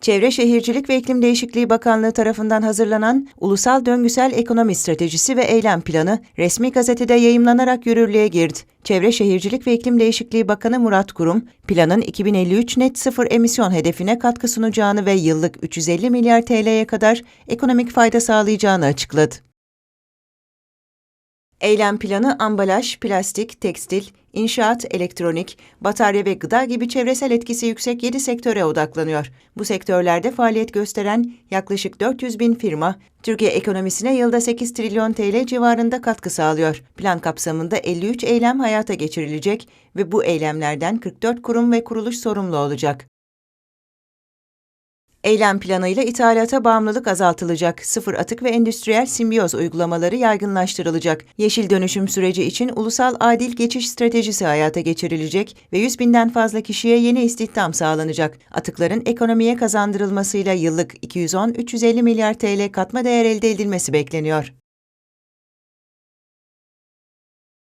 Çevre Şehircilik ve İklim Değişikliği Bakanlığı tarafından hazırlanan Ulusal Döngüsel Ekonomi Stratejisi ve Eylem Planı resmi gazetede yayımlanarak yürürlüğe girdi. Çevre Şehircilik ve İklim Değişikliği Bakanı Murat Kurum, planın 2053 net sıfır emisyon hedefine katkı sunacağını ve yıllık 350 milyar TL'ye kadar ekonomik fayda sağlayacağını açıkladı. Eylem planı ambalaj, plastik, tekstil, inşaat, elektronik, batarya ve gıda gibi çevresel etkisi yüksek 7 sektöre odaklanıyor. Bu sektörlerde faaliyet gösteren yaklaşık 400 bin firma, Türkiye ekonomisine yılda 8 trilyon TL civarında katkı sağlıyor. Plan kapsamında 53 eylem hayata geçirilecek ve bu eylemlerden 44 kurum ve kuruluş sorumlu olacak. Eylem planıyla ithalata bağımlılık azaltılacak, sıfır atık ve endüstriyel simbiyoz uygulamaları yaygınlaştırılacak, yeşil dönüşüm süreci için ulusal adil geçiş stratejisi hayata geçirilecek ve 100 binden fazla kişiye yeni istihdam sağlanacak. Atıkların ekonomiye kazandırılmasıyla yıllık 210-350 milyar TL katma değer elde edilmesi bekleniyor.